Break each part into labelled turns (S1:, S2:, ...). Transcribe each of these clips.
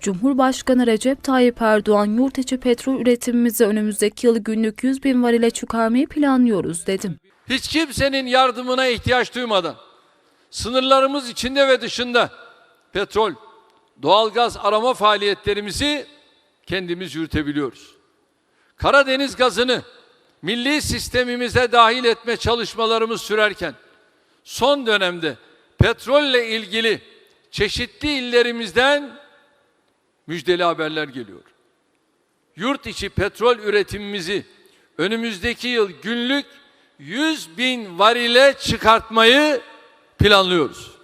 S1: Cumhurbaşkanı Recep Tayyip Erdoğan yurt içi petrol üretimimizi önümüzdeki yıl günlük 100 bin varile çıkarmayı planlıyoruz dedim.
S2: Hiç kimsenin yardımına ihtiyaç duymadan sınırlarımız içinde ve dışında petrol, doğalgaz arama faaliyetlerimizi kendimiz yürütebiliyoruz. Karadeniz gazını milli sistemimize dahil etme çalışmalarımız sürerken son dönemde petrolle ilgili çeşitli illerimizden müjdeli haberler geliyor. Yurt içi petrol üretimimizi önümüzdeki yıl günlük 100 bin varile çıkartmayı planlıyoruz.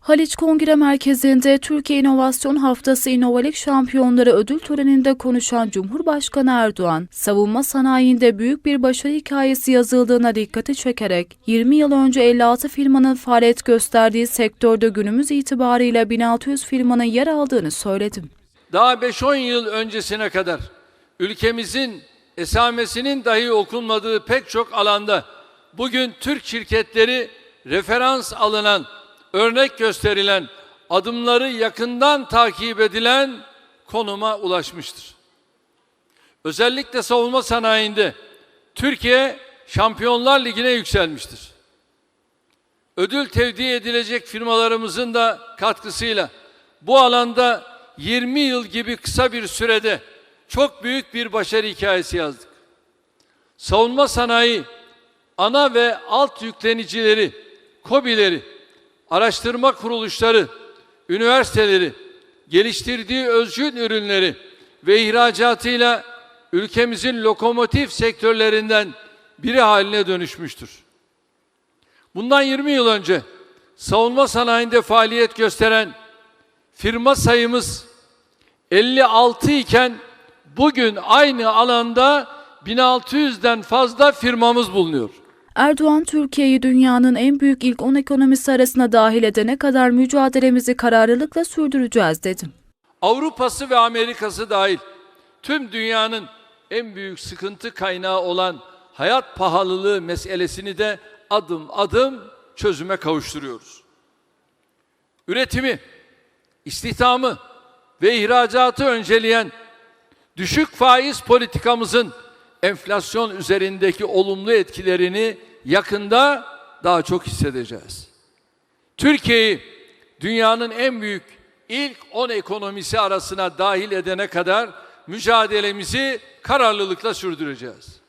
S1: Haliç Kongre Merkezi'nde Türkiye İnovasyon Haftası İnovalik Şampiyonları ödül töreninde konuşan Cumhurbaşkanı Erdoğan, savunma sanayinde büyük bir başarı hikayesi yazıldığına dikkati çekerek, 20 yıl önce 56 firmanın faaliyet gösterdiği sektörde günümüz itibarıyla 1600 firmanın yer aldığını söyledi.
S2: Daha 5-10 yıl öncesine kadar ülkemizin esamesinin dahi okunmadığı pek çok alanda bugün Türk şirketleri referans alınan, örnek gösterilen, adımları yakından takip edilen konuma ulaşmıştır. Özellikle savunma sanayinde Türkiye Şampiyonlar Ligi'ne yükselmiştir. Ödül tevdi edilecek firmalarımızın da katkısıyla bu alanda 20 yıl gibi kısa bir sürede çok büyük bir başarı hikayesi yazdık. Savunma sanayi, ana ve alt yüklenicileri, KOBİ'leri, araştırma kuruluşları, üniversiteleri, geliştirdiği özgün ürünleri ve ihracatıyla ülkemizin lokomotif sektörlerinden biri haline dönüşmüştür. Bundan 20 yıl önce savunma sanayinde faaliyet gösteren firma sayımız 56 iken bugün aynı alanda 1600'den fazla firmamız bulunuyor.
S1: Erdoğan, Türkiye'yi dünyanın en büyük ilk 10 ekonomisi arasına dahil edene kadar mücadelemizi kararlılıkla sürdüreceğiz dedi.
S2: Avrupa'sı ve Amerika'sı dahil tüm dünyanın en büyük sıkıntı kaynağı olan hayat pahalılığı meselesini de adım adım çözüme kavuşturuyoruz. Üretimi, istihdamı ve ihracatı önceleyen düşük faiz politikamızın enflasyon üzerindeki olumlu etkilerini yakında daha çok hissedeceğiz. Türkiye'yi dünyanın en büyük ilk 10 ekonomisi arasına dahil edene kadar mücadelemizi kararlılıkla sürdüreceğiz.